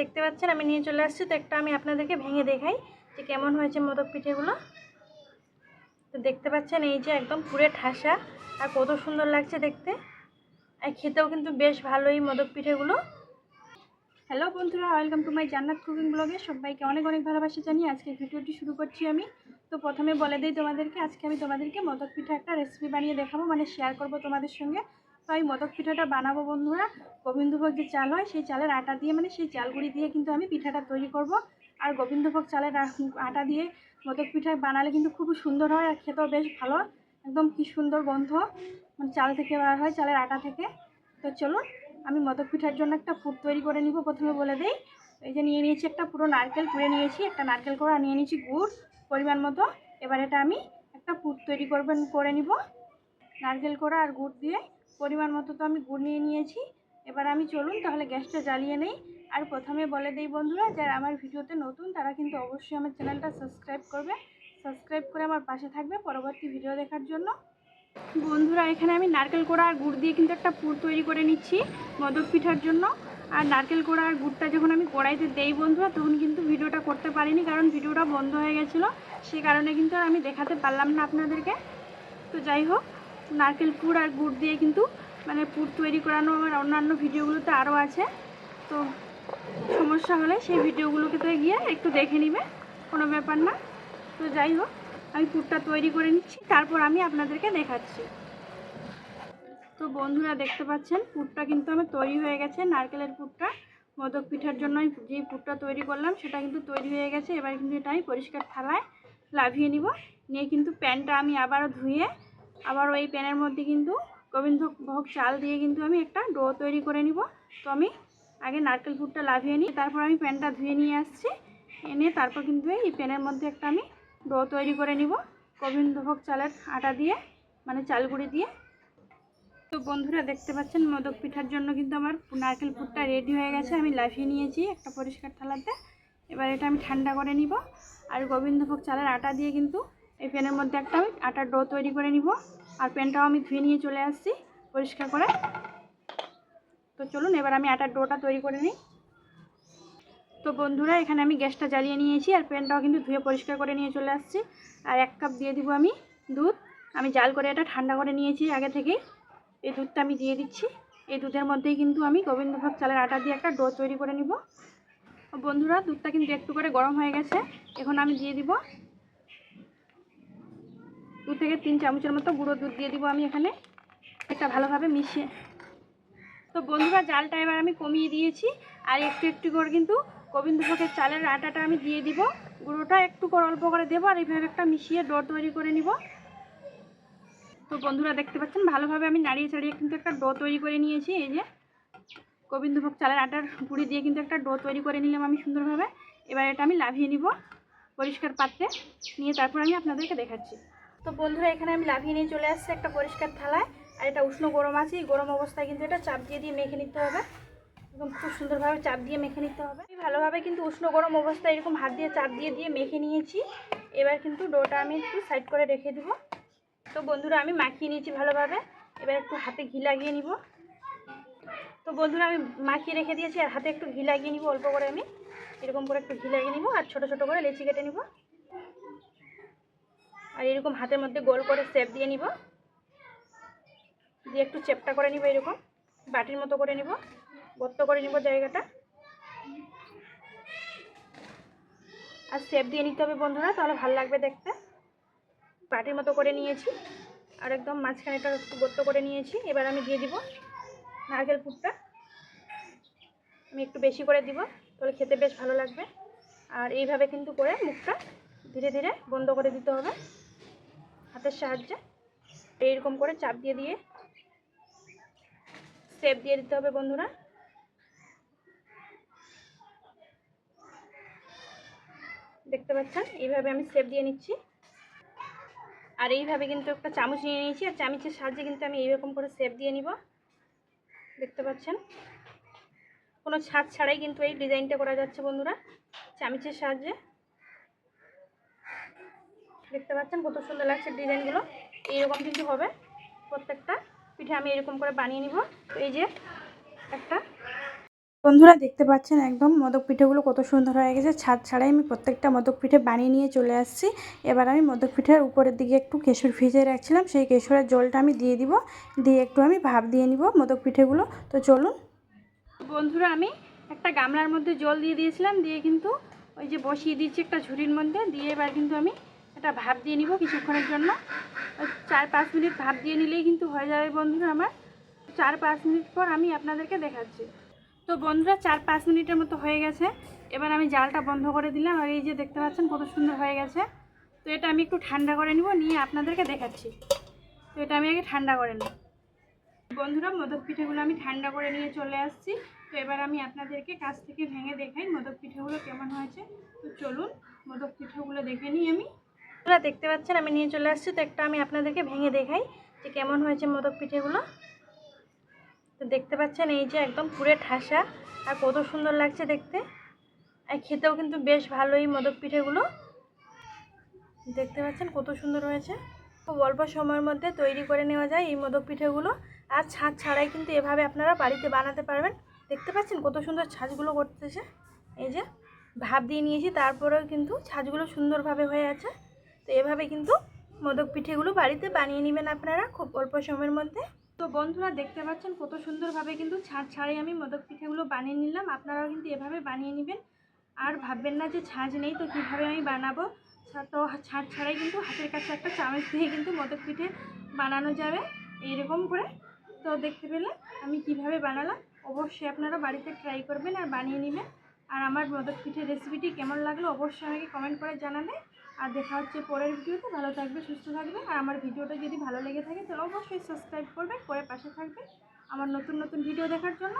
দেখতে পাচ্ছেন, আমি নিয়ে চলে আসছি। তো একটা আমি আপনাদেরকে ভেঙে দেখাই যে কেমন হয়েছে মোদক পিঠেগুলো। তো দেখতে পাচ্ছেন, এই যে একদম পুরে ঠাসা আর কত সুন্দর লাগছে দেখতে। আর খেতেও কিন্তু বেশ ভালোই মোদক পিঠেগুলো। হ্যালো বন্ধুরা, ওয়েলকাম টু মাই জান্নাত কুকিং ব্লগে। সবাইকে অনেক অনেক ভালোবাসা জানিয়ে আজকে ভিডিওটি শুরু করছি আমি। তো প্রথমে বলে দিই তোমাদেরকে, আজকে আমি তোমাদেরকে মোদক পিঠা একটা রেসিপি বানিয়ে দেখাবো মানে শেয়ার করব তোমাদের সঙ্গে। আমি মোদক পিঠাটা বানাবো বন্ধুরা। গোবিন্দভোগ যে চাল হয়, সেই চালের আটা দিয়ে মানে সেই চালগুড়ি দিয়ে কিন্তু আমি পিঠাটা তৈরি করব। আর গোবিন্দভোগ চালের আটা দিয়ে মোদক পিঠা বানালে কিন্তু খুবই সুন্দর হয় আর খেতেও বেশ ভালো। একদম কি সুন্দর গন্ধ। মানে চাল থেকে বার হয়, চালের আটা থেকে। তো চলুন, আমি মোদক পিঠার জন্য একটা পুর তৈরি করে নিব প্রথমে বলে দেই। এই যে নিয়ে নিয়েছি একটা পুরো নারকেল কুড়ে নিয়েছি। একটা নারকেল কোড়া নিয়ে নিয়েছি গুড় পরিমাণ মতো। এবার এটা আমি একটা পুর তৈরি করবেন, করে নিব। নারকেল কোড়া আর গুড় দিয়ে পরিমাণ মতো তো আমি গুড় নিয়ে নিয়েছি। এবার আমি চলুন, তাহলে গ্যাসটা জ্বালিয়ে নেই। আর প্রথমে বলে দেই বন্ধুরা, যারা আমার ভিডিওতে নতুন, তারা কিন্তু অবশ্যই আমার চ্যানেলটা সাবস্ক্রাইব করবে। সাবস্ক্রাইব করে আমার পাশে থাকবে পরবর্তী ভিডিও দেখার জন্য। বন্ধুরা, এখানে আমি নারকেল কোড়া আর গুড় দিয়ে কিন্তু একটা পুর তৈরি করে নিচ্ছি মদক পিঠার জন্য। আর নারকেল কোড়া আর গুড়টা যখন আমি কড়াইতে দেই বন্ধুরা, তখন কিন্তু ভিডিওটা করতে পারিনি, কারণ ভিডিওটা বন্ধ হয়ে গেছিল। সে কারণে কিন্তু আমি দেখাতে পারলাম না আপনাদেরকে। তো যাই হোক নারকেল পুর আর গুড় দিয়ে কিন্তু মানে পুর তৈরি করানো আমার অন্যান্য ভিডিওগুলোতে আরও আছে। তো সমস্যা হলে সেই ভিডিওগুলোকে তো গিয়ে একটু দেখে নিবে, কোনো ব্যাপার না। তো যাই হোক, আমি পুরটা তৈরি করে নিচ্ছি, তারপর আমি আপনাদেরকে দেখাচ্ছি। তো বন্ধুরা দেখতে পাচ্ছেন, পুরটা কিন্তু আমার তৈরি হয়ে গেছে, নারকেলের পুরটা। মদক পিঠার জন্য যে পুরটা তৈরি করলাম, সেটা কিন্তু তৈরি হয়ে গেছে। এবার কিন্তু এটা আমি পরিষ্কার থালায় লাভিয়ে নিব। নিয়ে কিন্তু প্যানটা আমি আবারও ধুয়ে আবার ওই প্যানের মধ্যে কিন্তু গোবিন্দভোগ চাল দিয়ে কিন্তু আমি একটা ডো তৈরি করে নিব। তো আমি আগে নারকেল পুরটা লাভিয়ে নিই, তারপর আমি প্যানটা ধুয়ে নিয়ে আসছি। এনে তারপর কিন্তু এই প্যানের মধ্যে একটা আমি ডো তৈরি করে নিব গোবিন্দভোগ চালের আটা দিয়ে মানে চালগুড়ি দিয়ে। তো বন্ধুরা দেখতে পাচ্ছেন মোদক পিঠার জন্য কিন্তু আমার নারকেল পুরটা রেডি হয়ে গেছে, আমি লাফিয়ে নিয়েছি একটা পরিষ্কার থালাতে। এবার এটা আমি ঠান্ডা করে নিব। আর গোবিন্দভোগ চালের আটা দিয়ে কিন্তু এই প্যানের মধ্যে একটা আমি আটার ডো তৈরি করে নিব। আর প্যানটাও আমি ধুয়ে নিয়ে চলে আসছি পরিষ্কার করে। তো চলুন, এবার আমি আটার ডোটা তৈরি করে নিই। তো বন্ধুরা, এখানে আমি গ্যাসটা জ্বালিয়ে নিয়েছি আর প্যানটাও কিন্তু ধুয়ে পরিষ্কার করে নিয়ে চলে আসছি। আর এক কাপ দিয়ে দিব আমি দুধ। আমি জাল করে এটা ঠান্ডা করে নিয়েছি আগে থেকেই। এই দুধটা আমি দিয়ে দিচ্ছি। এই দুধের মধ্যেই কিন্তু আমি গোবিন্দভোগ চালের আটা দিয়ে একটা ডো তৈরি করে নিব। বন্ধুরা, দুধটা কিন্তু একটু করে গরম হয়ে গেছে। এখন আমি দিয়ে দিব দু থেকে তিন চামচের মতো গুঁড়ো দুধ দিয়ে দিব আমি এখানে। এটা ভালোভাবে মিশিয়ে। তো বন্ধুরা, জালটা এবার আমি কমিয়ে দিয়েছি। আর একটু একটু করে কিন্তু গোবিন্দভোগের চালের আটাটা আমি দিয়ে দিব। গুঁড়োটা একটু করে অল্প করে দেবো আর এইভাবে একটা মিশিয়ে ডো তৈরি করে নিব। তো বন্ধুরা, দেখতে পাচ্ছেন, ভালোভাবে আমি নাড়িয়ে চাড়িয়ে কিন্তু একটা ডো তৈরি করে নিয়েছি। এই যে গোবিন্দভোগ চালের আটার গুঁড়ি দিয়ে কিন্তু একটা ডো তৈরি করে নিলাম আমি সুন্দরভাবে। এবার এটা আমি লাভিয়ে নিব পরিষ্কার পাত্রে। নিয়ে তারপর আমি আপনাদেরকে দেখাচ্ছি। তো বন্ধুরা, এখানে আমি লাভিয়ে নিয়ে চলে আসছি একটা পরিষ্কার থালায়। আর এটা উষ্ণ গরম আছে, এই গরম অবস্থায় কিন্তু এটা চাপ দিয়ে দিয়ে মেখে নিতে হবে। একদম খুব সুন্দরভাবে চাপ দিয়ে মেখে নিতে হবে। আমি ভালোভাবে কিন্তু উষ্ণ গরম অবস্থায় এরকম হাত দিয়ে চাপ দিয়ে দিয়ে মেখে নিয়েছি। এবার কিন্তু ডোটা আমি একটু সাইড করে রেখে দেবো। তো বন্ধুরা, আমি মাখিয়ে নিয়েছি ভালোভাবে। এবার একটু হাতে ঘি লাগিয়ে নিব। তো বন্ধুরা, আমি মাখিয়ে রেখে দিয়েছি আর হাতে একটু ঘি লাগিয়ে নিব, অল্প করে আমি। এরকম করে একটু ঘি লাগিয়ে নিব আর ছোটো ছোটো করে লেচি কেটে নিব। আর এরকম হাতের মধ্যে গোল করে সেপ দিয়ে নিব। দিয়ে একটু চেপটা করে নিব এরকম, বাটির মতো করে নিব, গর্ত করে নিব জায়গাটা। আর সেপ দিয়ে নিতে হবে বন্ধুরা, তাহলে ভালো লাগবে দেখতে। বাটির মতো করে নিয়েছি, আর একদম মাঝখানেটা একটু গর্ত করে নিয়েছি। এবার আমি দিয়ে দিব নারকেল পুরটা। আমি একটু বেশি করে দিব, তাহলে খেতে বেশ ভালো লাগবে। আর এইভাবে কিন্তু করে মুখটা ধীরে ধীরে বন্ধ করে দিতে হবে। হাতের সাহায্যে। এইরকম করে চাপ দিয়ে দিয়ে সেপ দিয়ে দিতে হবে বন্ধুরা। দেখতে পাচ্ছেন? এইভাবে আমি সেপ দিয়ে নিচ্ছি। আর এইভাবে কিন্তু একটা চামচ নিয়ে নিয়েছি। আর চামচের সাহায্যে কিন্তু আমি এইরকম করে সেপ দিয়ে নিব। দেখতে পাচ্ছেন? কোনো ছাদ ছাড়াই কিন্তু এই ডিজাইনটা করা যাচ্ছে বন্ধুরা, চামচের সাহায্যে। দেখতে পাচ্ছেন কত সুন্দর লাগছে ডিজাইনগুলো। এইরকম কিন্তু হবে। প্রত্যেকটা পিঠে আমি এরকম করে বানিয়ে নিব। এই যে একটা। বন্ধুরা দেখতে পাচ্ছেন একদম মদক পিঠেগুলো কত সুন্দর হয়ে গেছে। ছাদ ছাড়াই আমি প্রত্যেকটা মদক পিঠে বানিয়ে নিয়ে চলে আসছি। এবার আমি মদক পিঠের উপরের দিকে একটু কেশর ভিজিয়ে রাখছিলাম। সেই কেশরের জলটা আমি দিয়ে দিব। দিয়ে একটু আমি ভাপ দিয়ে নিব মদক পিঠেগুলো। তো চলুন। বন্ধুরা আমি একটা গামলার মধ্যে জল দিয়ে দিয়েছিলাম। দিয়ে কিন্তু ওই যে বসিয়ে দিচ্ছি একটা ঝুড়ির মধ্যে। দিয়ে এবার কিন্তু আমি একটা ভাপ দিয়ে নিব কিছুক্ষণের জন্য। চার পাঁচ মিনিট ভাপ দিয়ে নিলেই কিন্তু হয়ে যাবে বন্ধুরা আমার। চার পাঁচ মিনিট পর আমি আপনাদেরকে দেখাচ্ছি। তো বন্ধুরা, চার পাঁচ মিনিটের মতো হয়ে গেছে। এবার আমি জালটা বন্ধ করে দিলাম আর এই যে দেখতে পাচ্ছেন কত সুন্দর হয়ে গেছে। তো এটা আমি একটু ঠান্ডা করে নিব, নিয়ে আপনাদেরকে দেখাচ্ছি। তো এটা আমি আগে ঠান্ডা করে নিই। বন্ধুরা, মোদক পিঠেগুলো আমি ঠান্ডা করে নিয়ে চলে আসছি। তো এবার আমি আপনাদেরকে কাছ থেকে ভেঙে দেখাই মোদক পিঠেগুলো কেমন হয়েছে। তো চলুন, মোদক পিঠেগুলো দেখে নিই আমি। আপনারা দেখতে পাচ্ছেন, আমি নিয়ে চলে আসছি। তো একটা আমি আপনাদেরকে ভেঙে দেখাই যে কেমন হয়েছে মোদক পিঠেগুলো। তো দেখতে পাচ্ছেন, এই যে একদম পুরে ঠাসা আর কত সুন্দর লাগছে দেখতে। আর খেতেও কিন্তু বেশ ভালোই মোদক পিঠেগুলো। দেখতে পাচ্ছেন কত সুন্দর হয়েছে। খুব অল্প সময়ের মধ্যে তৈরি করে নেওয়া যায় এই মোদক পিঠেগুলো। আর ছাঁচ ছাড়াই কিন্তু এভাবে আপনারা বাড়িতে বানাতে পারবেন। দেখতে পাচ্ছেন কত সুন্দর ছাঁচগুলো করতেছে। এই যে ভাব দিয়ে নিয়েছি, তারপরেও কিন্তু ছাঁচগুলো সুন্দরভাবে হয়ে আছে। তো এভাবে কিন্তু মোদক পিঠেগুলো বাড়িতে বানিয়ে নেবেন আপনারা খুব অল্প সময়ের মধ্যে। তো বন্ধুরা দেখতে পাচ্ছেন কত সুন্দরভাবে কিন্তু ছাঁচ ছাড়াই আমি মোদক পিঠেগুলো বানিয়ে নিলাম। আপনারাও কিন্তু এভাবে বানিয়ে নেবেন। আর ভাববেন না যে ছাঁচ নেই তো কীভাবে আমি বানাবো? তো ছাঁচ ছাড়াই কিন্তু হাতের কাছে একটা চামচ দিয়ে কিন্তু মোদক পিঠে বানানো যাবে এইরকম করে। তো দেখতে পেলে আমি কীভাবে বানালাম? অবশ্যই আপনারা বাড়িতে ট্রাই করবেন আর বানিয়ে নেবেন। আর আমার মদক পিঠের রেসিপিটি কেমন লাগল অবশ্যই আমাকে কমেন্ট করে জানাবে। আর দেখা হচ্ছে পরের ভিডিওতে, ভালো থাকবে, সুস্থ থাকবে। আর আমার ভিডিওটা যদি ভালো লেগে থাকে, তাহলে অবশ্যই সাবস্ক্রাইব করবে করে পাশে থাকবে। আমার নতুন নতুন ভিডিও দেখার জন্য।